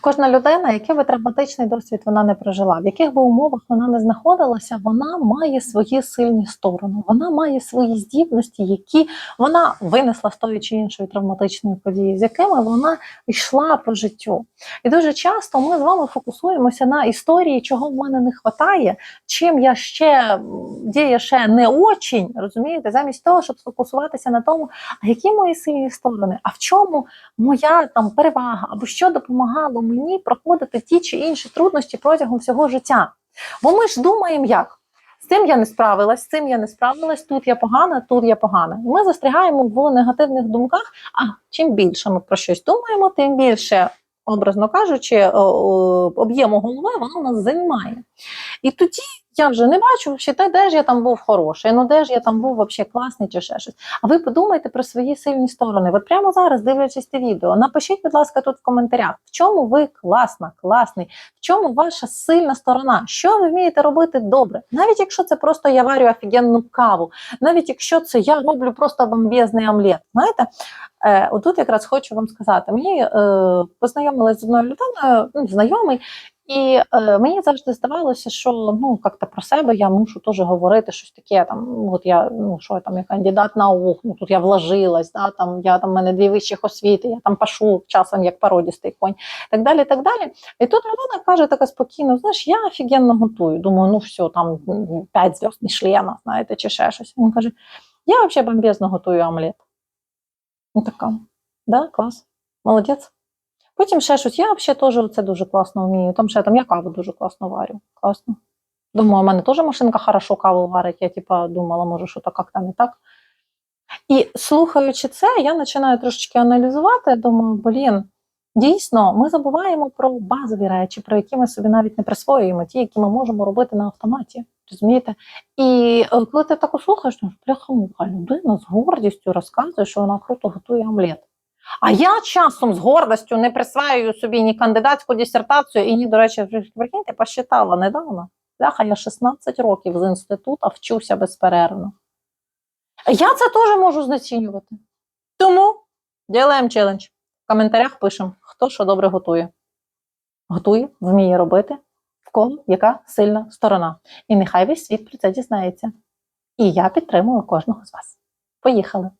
Кожна людина, який би травматичний досвід вона не прожила, в яких би умовах вона не знаходилася, вона має свої сильні сторони, вона має свої здібності, які вона винесла з тої чи іншої травматичної події, з якими вона йшла по життю. І дуже часто ми з вами фокусуємося на історії, чого в мене не вистачає, чим я ще я ще не очень, розумієте, замість того, щоб сфокусуватися на тому, а які мої сильні сторони, а в чому моя там перевага, або що допомагало мені проходити ті чи інші труднощі протягом всього життя. Бо ми ж думаємо, як. З цим я не справилась, з цим я не справилась, тут я погана, тут я погана. Ми застрягаємо в негативних думках, а чим більше ми про щось думаємо, тим більше, образно кажучи, об'єму голови воно нас займає. І тоді я вже не бачу, що те, де ж я там був хороший, ну де ж я там був вообще класний чи ще щось. А ви подумайте про свої сильні сторони. От прямо зараз, дивлячись це відео, напишіть, будь ласка, тут в коментарях, в чому ви класна, класний, в чому ваша сильна сторона, що ви вмієте робити добре. Навіть якщо це просто я варю офігенну каву, навіть якщо це я роблю просто бомбезний омлет. Знаєте, е, отут якраз хочу вам сказати: мені е, познайомилась з одною людиною, ну, знайомий. І е, мені завжди здавалося, що ну як-то про себе я мушу теж говорити щось таке. Там от я ну що я там я кандидат наук, ну тут я вложилась, да, там я там в мене дві вищих освіти, я там пашу часом як породістий конь, так далі. так далі. І тут людина каже така спокійно: знаєш, я офігенно готую. Думаю, ну все, там п'ять зв'язд Мішлена, знаєте, чи ще щось. Він каже: я взагалі бомбезно готую омлет. Ну така, да, клас, молодець. Потім ще щось, я взагалі теж це дуже класно вмію. Там ще там я каву дуже класно варю. Класно. Думаю, у мене теж машинка хорошо каву варить. Я типа думала, може, що то як-то не так. І слухаючи це, я починаю трошечки аналізувати. Думаю, блін, дійсно, ми забуваємо про базові речі, про які ми собі навіть не присвоюємо, ті, які ми можемо робити на автоматі. Розумієте? І е, коли ти так слухаєш, думаєш, бляха муха, людина з гордістю розказує, що вона круто готує омлет. А я часом з гордістю не присваюю собі ні кандидатську дисертацію, і ні, до речі, прикиньте, посчитала недавно. Бляха, я 16 років з інституту вчуся безперервно. Я це теж можу знецінювати. Тому ділаємо челендж. В коментарях пишемо, хто що добре готує. Готує, вміє робити, кого яка сильна сторона. І нехай весь світ про це дізнається. І я підтримую кожного з вас. Поїхали!